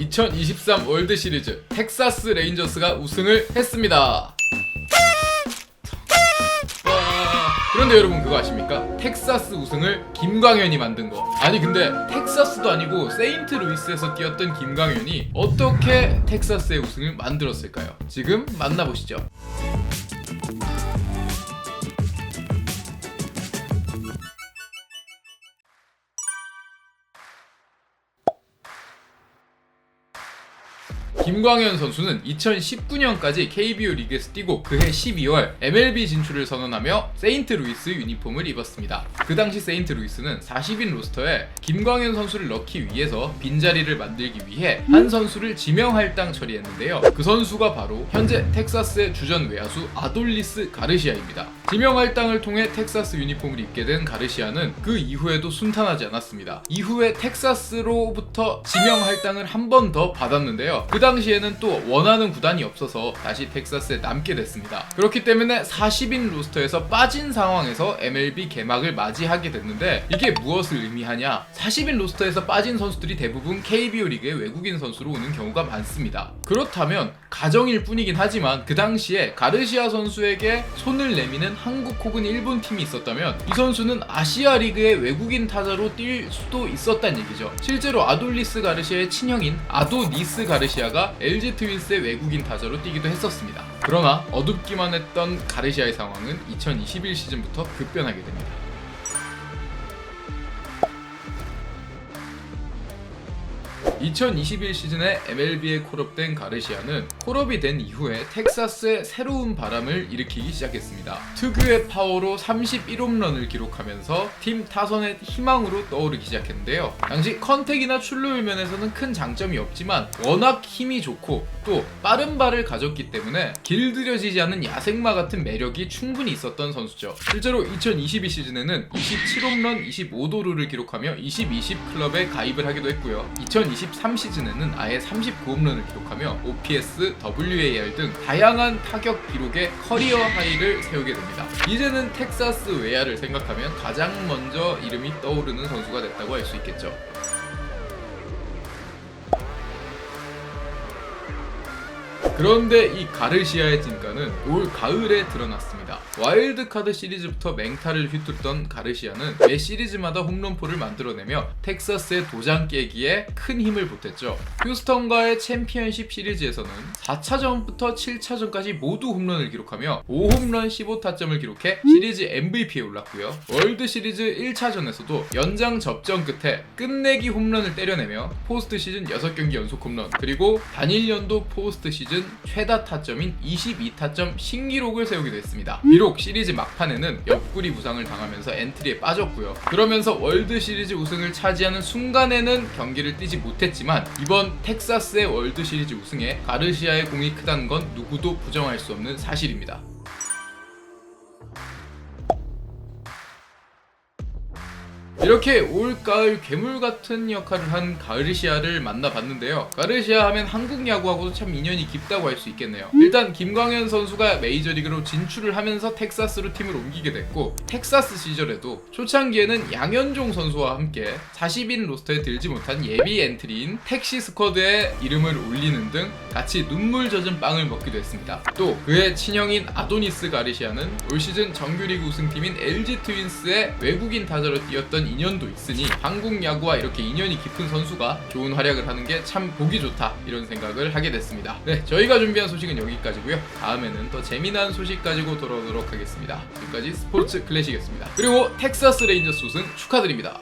2023 월드 시리즈 텍사스 레인저스가 우승을 했습니다. 와, 그런데 여러분 그거 아십니까? 텍사스 우승을 김광현이 만든 거. 아니 근데 텍사스도 아니고 세인트 루이스에서 뛰었던 김광현이 어떻게 텍사스의 우승을 만들었을까요? 지금 만나보시죠. 김광현 선수는 2019년까지 KBO 리그에서 뛰고 그해 12월 MLB 진출을 선언하며 세인트 루이스 유니폼을 입었습니다. 그 당시 세인트 루이스는 40인 로스터에 김광현 선수를 넣기 위해서 빈자리를 만들기 위해 한 선수를 지명 할당 처리했는데요. 그 선수가 바로 현재 텍사스의 주전 외야수 아돌리스 가르시아입니다. 지명 할당을 통해 텍사스 유니폼을 입게 된 가르시아는 그 이후에도 순탄하지 않았습니다. 이후에 텍사스로부터 지명 할당을 한 번 더 받았는데요. 그 당시에는 또 원하는 구단이 없어서 다시 텍사스에 남게 됐습니다. 그렇기 때문에 40인 로스터에서 빠진 상황에서 MLB 개막을 맞이하게 됐는데 이게 무엇을 의미하냐? 40인 로스터에서 빠진 선수들이 대부분 KBO 리그의 외국인 선수로 오는 경우가 많습니다. 그렇다면 가정일 뿐이긴 하지만 그 당시에 가르시아 선수에게 손을 내미는 한국 혹은 일본 팀이 있었다면 이 선수는 아시아 리그의 외국인 타자로 뛸 수도 있었단 얘기죠. 실제로 아돌리스 가르시아의 친형인 아도니스 가르시아가 LG 트윈스의 외국인 타자로 뛰기도 했었습니다. 그러나 어둡기만 했던 가르시아의 상황은 2021 시즌부터 급변하게 됩니다. 2021 시즌에 MLB에 콜업된 가르시아는 콜업이 된 이후에 텍사스에 새로운 바람을 일으키기 시작했습니다. 특유의 파워로 31홈런을 기록하면서 팀 타선의 희망으로 떠오르기 시작했는데요. 당시 컨택이나 출루율 면에서는 큰 장점이 없지만 워낙 힘이 좋고 또 빠른 발을 가졌기 때문에 길들여지지 않은 야생마 같은 매력이 충분히 있었던 선수죠. 실제로 2022 시즌에는 27홈런 25도루를 기록하며 20-20 클럽에 가입을 하기도 했고요. 2023 시즌에는 아예 39홈런을 기록하며 OPS, WAR 등 다양한 타격 기록에 커리어 하이를 세우게 됩니다. 이제는 텍사스 외야를 생각하면 가장 먼저 이름이 떠오르는 선수가 됐다고 할 수 있겠죠. 그런데 이 가르시아의 진가는 올 가을에 드러났습니다. 와일드카드 시리즈부터 맹타를 휘두르던 가르시아는 매 시리즈마다 홈런포를 만들어내며 텍사스의 도장 깨기에 큰 힘을 보탰죠. 휴스턴과의 챔피언십 시리즈에서는 4차전부터 7차전까지 모두 홈런을 기록하며 5홈런 15타점을 기록해 시리즈 MVP에 올랐고요. 월드 시리즈 1차전에서도 연장 접전 끝에 끝내기 홈런을 때려내며 포스트 시즌 6경기 연속 홈런 그리고 단일 연도 포스트 시즌 최다 타점인 22타점 신기록을 세우기도 했습니다. 비록 시리즈 막판에는 옆구리 부상을 당하면서 엔트리에 빠졌고요. 그러면서 월드 시리즈 우승을 차지하는 순간에는 경기를 뛰지 못했지만 이번 텍사스의 월드 시리즈 우승에 가르시아의 공이 크다는 건 누구도 부정할 수 없는 사실입니다. 이렇게 올가을 괴물 같은 역할을 한 가르시아를 만나봤는데요. 가르시아 하면 한국 야구하고도 참 인연이 깊다고 할 수 있겠네요. 일단 김광현 선수가 메이저리그로 진출을 하면서 텍사스로 팀을 옮기게 됐고 텍사스 시절에도 초창기에는 양현종 선수와 함께 40인 로스터에 들지 못한 예비 엔트리인 택시 스쿼드에 이름을 올리는 등 같이 눈물 젖은 빵을 먹기도 했습니다. 또 그의 친형인 아도니스 가르시아는 올 시즌 정규리그 우승팀인 LG 트윈스의 외국인 타자로 뛰었던 인연도 있으니 한국 야구와 이렇게 인연이 깊은 선수가 좋은 활약을 하는 게 참 보기 좋다 이런 생각을 하게 됐습니다. 네, 저희가 준비한 소식은 여기까지고요. 다음에는 더 재미난 소식 가지고 돌아오도록 하겠습니다. 지금까지 스포츠 클래식이었습니다. 그리고 텍사스 레인저스 우승 축하드립니다.